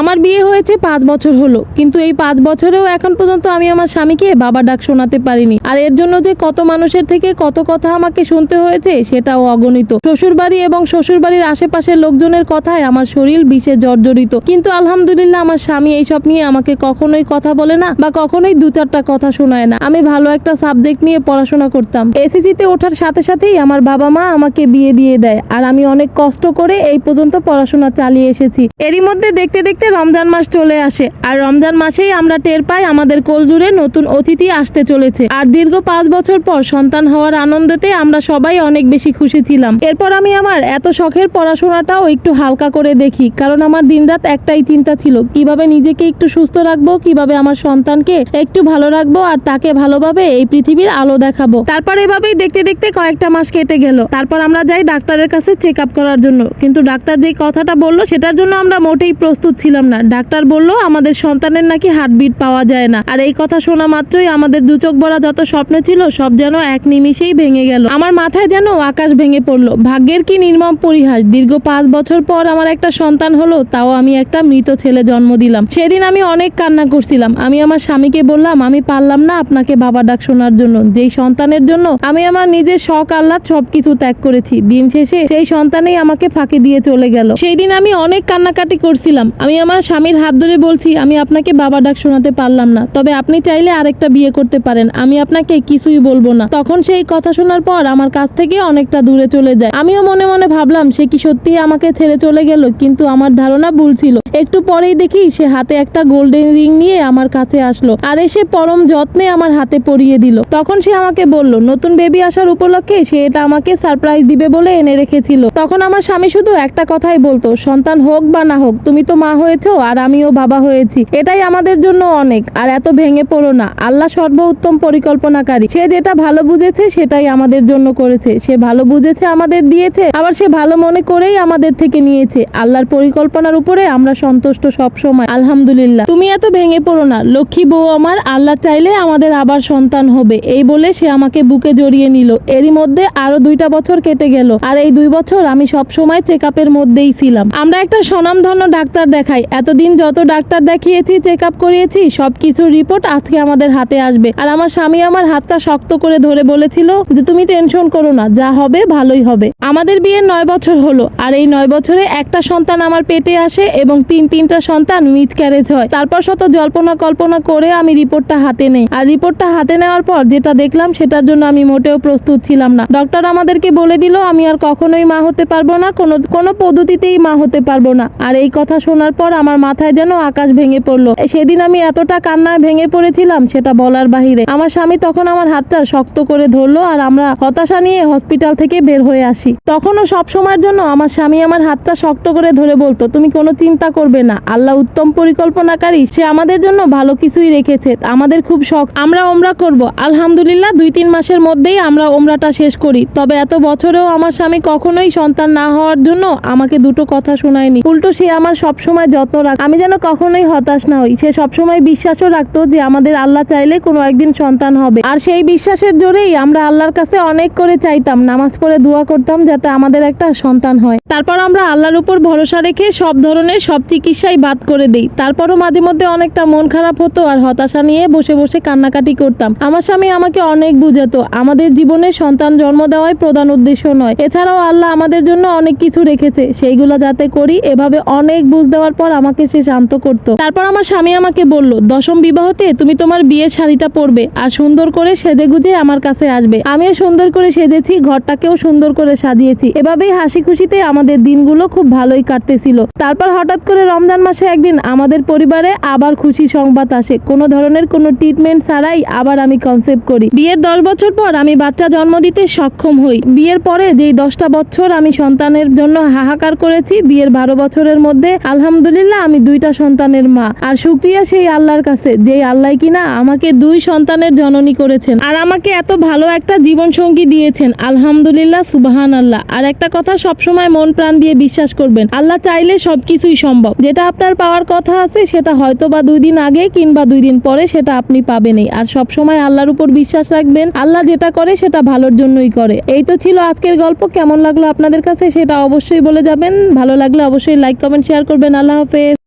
আমার বিয়ে হয়েছে পাঁচ বছর হলো, কিন্তু এই পাঁচ বছরেও এখন পর্যন্ত আমি আমার স্বামীকে বাবা ডাক শোনাতে পারিনি। আর এর জন্য যে কত মানুষের থেকে কত কথা আমাকে শুনতে হয়েছে, সেটাও অগণিত। শ্বশুরবাড়ি এবং শ্বশুরবাড়ির আশেপাশের লোকজনের কথায় আমার শরীর বিষে জর্জরিত। কিন্তু আলহামদুলিল্লাহ আমার স্বামী এইসব নিয়ে আমাকে কখনোই কথা বলে না বা কখনোই দু চারটা কথা শোনায় না। আমি ভালো একটা সাবজেক্ট নিয়ে পড়াশোনা করতাম। এসএসসিতে ওঠার সাথে সাথেই আমার বাবা মা আমাকে বিয়ে দিয়ে দেয়। আর আমি অনেক কষ্ট করে এই পর্যন্ত পড়াশোনা চালিয়ে এসেছি। এরই মধ্যে দেখতে দেখতে রমজান মাস চলে আসে। আর রমজান মাসেই আমরা টের পাই আমাদের কোলজুড়ে নতুন অতিথি আসতে চলেছে। আর দীর্ঘ পাঁচ বছর পর সন্তান হওয়ার আনন্দতে আমরা সবাই অনেক বেশি খুশি ছিলাম। এরপর আমি আমার এত শখের পড়াশোনাটাও একটু হালকা করে দেখি, কারণ আমার দিনরাত একটাই চিন্তা ছিল, কীভাবে নিজেকে একটু সুস্থ রাখব, কীভাবে আমার সন্তানকে একটু ভালো রাখব আর তাকে ভালোভাবে এই পৃথিবীর আলো দেখাবো। তারপর এভাবেই দেখতে দেখতে কয়েকটা মাস কেটে গেল। তারপর আমরা যাই ডাক্তারের কাছে চেক আপ করার জন্য। কিন্তু ডাক্তার যে কথাটা বলল, সেটার জন্য আমরা মোটেই প্রস্তুত ছিলাম না। ডাক্তার বলল, আমাদের সন্তানের নাকি হার্টবিট পাওয়া যায় না। আর এই কথা শোনা মাত্রই আমাদের দু চোখ ভরা যত স্বপ্ন ছিল, সব যেন এক নিমিষেই ভেঙে গেল। আমার মাথায় যেন আকাশ ভেঙে পড়ল। ভাগ্যের কি নির্মম পরিহাস। দীর্ঘ পাঁচ বছর পর আমার একটা সন্তান হলো, তাও আমি একটা মৃত ছেলে জন্ম দিলাম। সেদিন আমি অনেক কান্না করছিলাম। আমি আমার স্বামীকে বললাম, আমি পারলাম না আপনাকে বাবা ডাক শোনার জন্য। যেই সন্তানের জন্য আমি আমার নিজের শখ, আহ্লাদ সবকিছু ত্যাগ করেছি, দিন শেষে সেই সন্তানেই আমাকে ফাঁকি দিয়ে চলে গেল। সেই দিন আমি অনেক কান্নাকাটি করছিলাম। আমি আমার স্বামীর হাত ধরে বলছি, আমি আপনাকে বাবা ডাক শোনাতে পারলাম না। তবে আপনি চাইলে আরেকটা বিয়ে করতে পারেন। আমি আপনাকে কিছুই বলব না। তখন সেই কথা শোনার পর আমার কাছ থেকে অনেকটা দূরে চলে যায়। আমিও মনে মনে ভাবলাম, সে কি সত্যি আমাকে ছেড়ে চলে গেল? কিন্তু আমার ধারণা ভুল ছিল। একটু পরেই দেখি সে হাতে একটা গোল্ডেন রিং নিয়ে আমার কাছে আসলো আর এসে পরম যত্নে আমার হাতে পরিয়ে দিল। তখন সে আমাকে বলল, নতুন বেবি আসার উপলক্ষে সে এটা আমাকে সারপ্রাইজ দিবে বলে এনে রেখেছিল। তখন আমার স্বামী শুধু একটা কথাই বলতো, সন্তান হোক বা না হোক, তুমি তো মা হয়েছো আর আমিও বাবা হয়েছি। এটাই আমাদের জন্য অনেক। আর এত ভেঙে পড়ো না। আল্লাহ সর্ব উত্তম পরিকল্পনাকারী। সে যেটা ভালো বুঝেছে, সেটাই আমাদের জন্য করেছে। সে ভালো বুঝেছে আমাদের দিয়েছে, আবার সে ভালো মনে করেই আমাদের থেকে নিয়েছে। আল্লাহর পরিকল্পনার উপরে আমরা সন্তুষ্ট সব সময় আলহামদুলিল্লাহ। তুমি এত ভেঙে পড়ো না। লক্ষ্মী বউ আমার, আল্লাহ চাইলে আমাদের আবার সন্তান হবে। এই বলে সে আমাকে বুকে জড়িয়ে নিল। এরই মধ্যে আরও দুইটা বছর কেটে গেল। আর এই দুই বছর আমি সব সময় চেক মধ্যেই ছিলাম। আমরা একটা স্বনামধন্য ডাক্তার দেখাই। এতদিন যত ডাক্তার দেখিয়েছি চেক আপ করিয়েছি, সবকিছুর রিপোর্ট আজকে আমাদের হাতে আসবে। আর আমার স্বামী আমার হাতটা শক্ত করে ধরে বলেছিল যে তুমি টেনশন করো না, যা হবে ভালোই হবে। আমাদের বিয়ের নয় বছর হলো, আর এই নয় বছরে একটা সন্তান আমার পেটে আসে এবং তিন তিনটা সন্তান মিথ ক্যারেজ হয়। তারপর শত জল্পনা কল্পনা করে আমি রিপোর্টটা হাতে নেই। আর রিপোর্টটা হাতে নেওয়ার পর যেটা দেখলাম সেটার জন্য আমি মোটেও প্রস্তুত ছিলাম না। ডক্টর আমাদেরকে বলে দিল, আমি আর কখনোই মা হতে পারব না, কোনো কোনো পদ্ধতিতেই মা হতে পারব না। আর এই কথা শোনার পর আমার মাথায় যেন আকাশ ভেঙে পড়ল। সেদিন আমি এতটা কান্নায় ভেঙে পড়েছিলাম, সেটা বলার বাহিরে। আমার স্বামী তখন আমার হাতটা শক্ত করে ধরলো আর আমরা হতাশা নিয়ে হসপিটাল থেকে বের হয়ে আসি। তখনও সব সময়ের জন্য আমার স্বামী আমার হাতটা শক্ত করে ধরে বলতো, তুমি কোনো চিন্তা করবে না। আল্লাহ উত্তম পরিকল্পনাকারী। সে আমাদের জন্য ভালো কিছুই রেখেছে। আমাদের খুব শখ। আমরা ওমরা করব। আলহামদুলিল্লাহ, দুই তিন মাসের মধ্যেই আমরা ওমরাটা শেষ করি। তবে এত বছরেও আমার স্বামী কখনোই সন্তান না হওয়ার জন্য আমাকে দুটো কথা শোনায়নি। উল্টো সে আমার সবসময় যত্ন রাখ, আমি যেন কখনোই হতাশ না হই। সে সবসময় বিশ্বাসও রাখতো যে আমাদের আল্লাহ চাইলে কোনো একদিন সন্তান হবে। আর সেই বিশ্বাসের জোরেই আমরা আল্লাহর কাছে অনেক করে চাইতাম, নামাজ পড়ে দোয়া করতাম যাতে আমাদের একটা সন্তান হয়। তারপর আমরা আল্লাহর উপর ভরসা রেখে সব ধরনের সব চিকিৎসাই বাদ করে দিই। তারপরও মাঝে মধ্যে অনেকটা মন খারাপ হতো আর হতাশা নিয়ে বসে বসে কান্নাকাটি করতাম। আমার স্বামী আমাকে অনেক বুঝাতো, আমাদের জীবনে সন্তান জন্ম দেওয়াই প্রধান উদ্দেশ্য নয়। এছাড়াও আল্লাহ আমাদের জন্য অনেক কিছু রেখেছে। সেইগুলো যাতে করি, এভাবে অনেক বুঝ দেওয়ার পর আমাকে সে শান্ত করতো। তারপর আমার স্বামী আমাকে বলল, দশম বিবাহতে তুমি তোমার বিয়ের শাড়িটা পরবে আর সুন্দর করে সেজে গুজে আমার কাছে আসবে। আমিও সুন্দর করে সেজেছি, ঘরটাকেও সুন্দর করে সাজিয়েছি। এভাবেই হাসি খুশিতে আমাদের দিনগুলো খুব ভালোই কাটতেছিল। তারপর হঠাৎ করে রমজান মাসে একদিন আমাদের পরিবারে আবার খুশি সংবাদ আসে। কোনো ধরনের কোনো ট্রিটমেন্ট ছাড়াই আবার আমি কনসেপ্ট করি। বিয়ের দশ বছর পর আমি বাচ্চা জন্ম দিতে সক্ষম হই। বিয়ের পরে যেই দশটা বছর আমি সন্তানের জন্য হাহাকার করেছি, বিয়ের বারো বছরের মধ্যে আলহামদুলিল্লাহ আমি দুইটা সন্তানের মা। আর শুক্রিয়া সেই আল্লাহর কাছে যেই আল্লাহ কিনা আমাকে দুই সন্তানের জননী করেছেন আর আমাকে এত ভালো একটা জীবন সঙ্গী দিয়েছেন। আলহামদুলিল্লাহ সুবাহান আল্লাহ আর একটা কথা সবসময় মন প্রাণ দিয়ে বিশ্বাস করবেন, আল্লাহ চাইলে সবকিছুই সম্ভব। যেটা আপনার পাওয়ার কথা আছে, সেটা হয়তো বা দুই দিন আগে কিংবা দুই দিন পরে সেটা আপনি পাবেনই। আর সব সময় আল্লাহর উপর বিশ্বাস রাখবেন, আল্লাহ যেটা করে সেটা ভালোর জন্যই করে। এই তো ছিল আজকের গল্প, কেমন লাগল আপনাদের কাছে সেটা অবশ্যই বলে যাবেন। ভালো লাগলে অবশ্যই লাইক, কমেন্ট, শেয়ার করবেন। আল্লাহ Guadalupe.